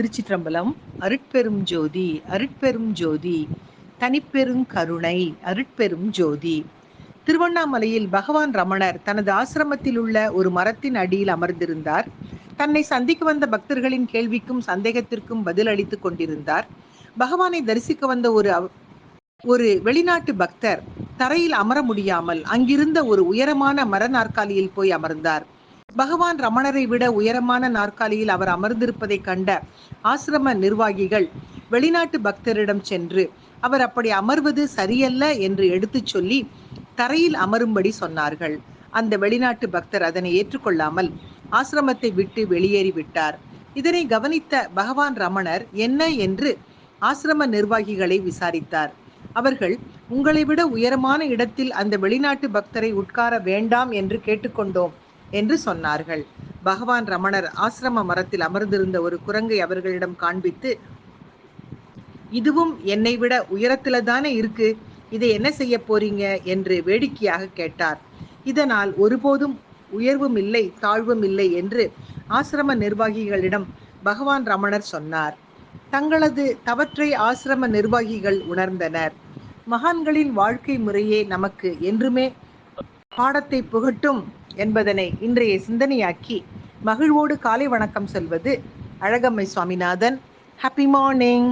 திருச்சிற்றம்பலம் அருட்பெரும் ஜோதி அருட்பெரும் ஜோதி தனிப்பெரும் கருணை அருட்பெரும் ஜோதி. திருவண்ணாமலையில் பகவான் ரமணர் தனது ஆசிரமத்தில் உள்ள ஒரு மரத்தின் அடியில் அமர்ந்திருந்தார். தன்னை சந்திக்க வந்த பக்தர்களின் கேள்விக்கும் சந்தேகத்திற்கும் பதில் அளித்துக் கொண்டிருந்தார். பகவானை தரிசிக்க வந்த ஒரு ஒரு வெளிநாட்டு பக்தர் தரையில் அமர முடியாமல் அங்கிருந்த ஒரு உயரமான மர நாற்காலியில் போய் அமர்ந்தார். பகவான் ரமணரை விட உயரமான நாற்காலியில் அவர் அமர்ந்திருப்பதை கண்ட ஆசிரம நிர்வாகிகள் வெளிநாட்டு பக்தரிடம் சென்று அவர் அப்படி அமர்வது சரியல்ல? என்று எடுத்துச் சொல்லி தரையில் அமரும்படி சொன்னார்கள். அந்த வெளிநாட்டு பக்தர் அதனை ஏற்றுக்கொள்ளாமல் ஆசிரமத்தை விட்டு வெளியேறிவிட்டார் இதனை கவனித்த பகவான் ரமணர் என்ன? என்று ஆசிரம நிர்வாகிகளை விசாரித்தார். அவர்கள் உங்களை விட உயரமான இடத்தில் அந்த வெளிநாட்டு பக்தரை உட்கார வேண்டாம் என்று கேட்டுக்கொண்டோம். என்று சொன்னார்கள். பகவான் ரமணர் ஆசிரம மரத்தில் அமர்ந்திருந்த ஒரு குரங்கை அவர்களிடம் காண்பித்து இதுவும் என்னை விட உயரத்துல தானே இருக்கு? இதை என்ன செய்ய போறீங்க? என்று வேடிக்கையாக கேட்டார். இதனால் ஒருபோதும் உயர்வும் இல்லை தாழ்வும் இல்லை என்று ஆசிரம நிர்வாகிகளிடம் பகவான் ரமணர் சொன்னார். தங்களது தவற்றை ஆசிரம நிர்வாகிகள் உணர்ந்தனர். மகான்களின் வாழ்க்கை முறையே நமக்கு என்றுமே பாடத்தை புகட்டும். என்பதனை இன்றைய சிந்தனையாக்கி மகிழ்வோடு காலை வணக்கம் சொல்வது அழகம்மை சுவாமிநாதன். Happy morning